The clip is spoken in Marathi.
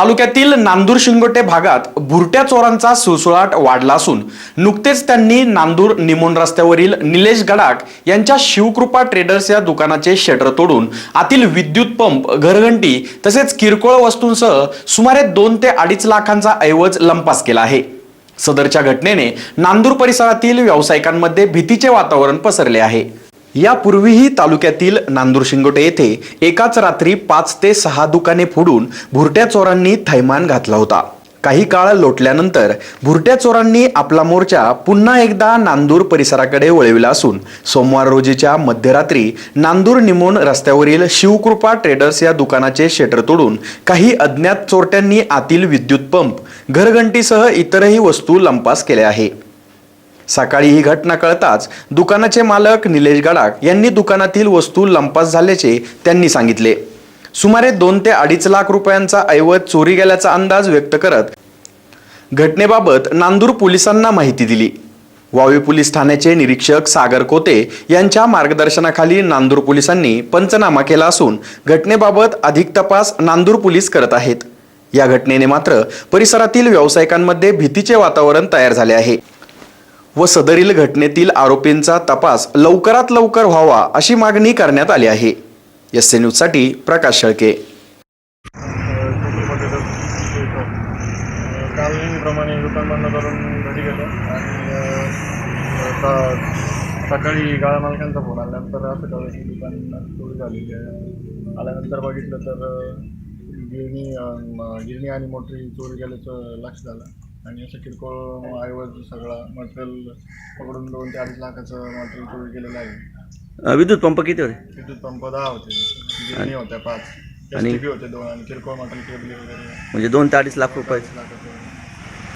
तालुक्यातील नांदूर शिंगोटे भागात भुरट्या चोरांचा सुळसुळाट वाढला असून नुकतेच त्यांनी नांदूर निमोन रस्त्यावरील निलेश गडाख यांच्या शिवकृपा ट्रेडर्स या दुकानाचे शटर तोडून आतील विद्युत पंप घरघंटी तसेच किरकोळ वस्तूंसह सुमारे दोन ते अडीच लाखांचा ऐवज लंपास केला आहे. सदरच्या घटनेने नांदूर परिसरातील व्यावसायिकांमध्ये भीतीचे वातावरण पसरले आहे. यापूर्वीही तालुक्यातील नांदूर शिंगोटे येथे एकाच रात्री पाच ते सहा दुकाने फोडून भुरट्या चोरांनी थैमान घातला होता. काही काळ लोटल्यानंतर भुरट्या चोरांनी आपला मोर्चा पुन्हा एकदा नांदूर परिसराकडे वळविला असून सोमवार रोजीच्या मध्यरात्री नांदूर निमून रस्त्यावरील शिवकृपा ट्रेडर्स या दुकानाचे शटर तोडून काही अज्ञात चोरट्यांनी आतील विद्युत पंप घरघंटीसह इतरही वस्तू लंपास केल्या आहे. सकाळी ही घटना कळताच दुकानाचे मालक निलेश गडाख यांनी दुकानातील वस्तू लंपास झाल्याचे त्यांनी सांगितले. सुमारे दोन ते अडीच लाख रुपयांचा ऐवज चोरी गेल्याचा अंदाज व्यक्त करत घटनेबाबत नांदूर पोलिसांना माहिती दिली. वावी पोलीस ठाण्याचे निरीक्षक सागर कोते यांच्या मार्गदर्शनाखाली नांदूर पोलिसांनी पंचनामा केला असून घटनेबाबत अधिक तपास नांदूर पोलीस करत आहेत. या घटनेने मात्र परिसरातील व्यावसायिकांमध्ये भीतीचे वातावरण तयार झाले आहे. व सदरील घटनेतील आरोपींचा तपास लवकरात लवकर व्हावा अशी मागणी करण्यात आली आहे. एस न्यूजसाठी प्रकाश शेळके. कालप्रमाणे दुकान बंद करून घरी गेलो आणि सकाळी गाळा मालकांचा फोन आल्यानंतर असं कळलं की दुकान सुरू झालेली आहे. आल्यानंतर बघितलं तर गिरणी गिरणी आणि मोटरी चोरी गेल्याचं लक्ष झालं. आणि असं किरकोळ ऐवज सगळा मटेरियल पकडून दोन ते अडीच लाखाचं मटेरियल चोरी केलेलं आहे. अ, विद्युत पंप किती होते? विद्युत पंप दहा होते. गिरणी होत्या पाच. आणि- एस होते दोन आणि किरकोळ मटेरियल केबली वगैरे. म्हणजे दोन ते अडीच लाख रुपये. लाखाचे.